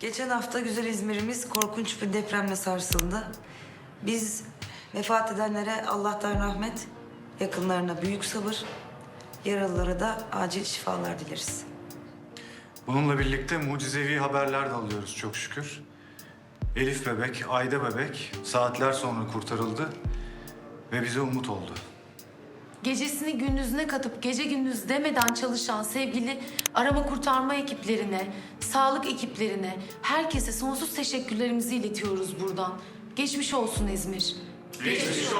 Geçen hafta güzel İzmir'imiz korkunç bir depremle sarsıldı. Biz vefat edenlere Allah'tan rahmet, yakınlarına büyük sabır, yaralılara da acil şifalar dileriz. Bununla birlikte mucizevi haberler de alıyoruz çok şükür. Elif bebek, Ayda bebek saatler sonra kurtarıldı ve bize umut oldu. Gecesini gündüzüne katıp gece gündüz demeden çalışan sevgili arama kurtarma ekiplerine, sağlık ekiplerine, herkese sonsuz teşekkürlerimizi iletiyoruz buradan. Geçmiş olsun İzmir. Evet,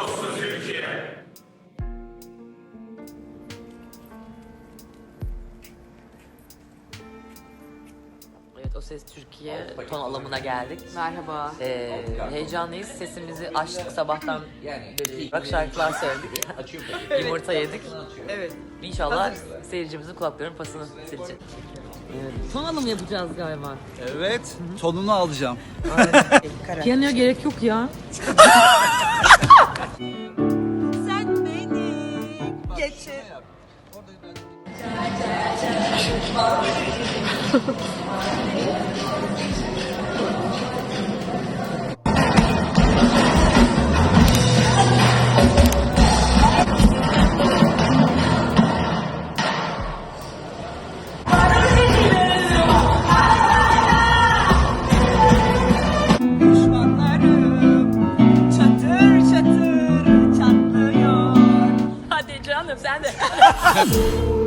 O Ses Türkiye ton alımına geldik. Merhaba. Ee, heyecanlıyız. Sesimizi açtık sabahtan beri. Bak şarkılar söyledik. Yumurta yedik. Evet. İnşallah seyircimizin kulaklarının pasını silecek. Ton alımı yapacağız galiba. Evet, tonunu alacağım. Piyanoya gerek yok ya. Sen beni geçir. Hadi canım sen de.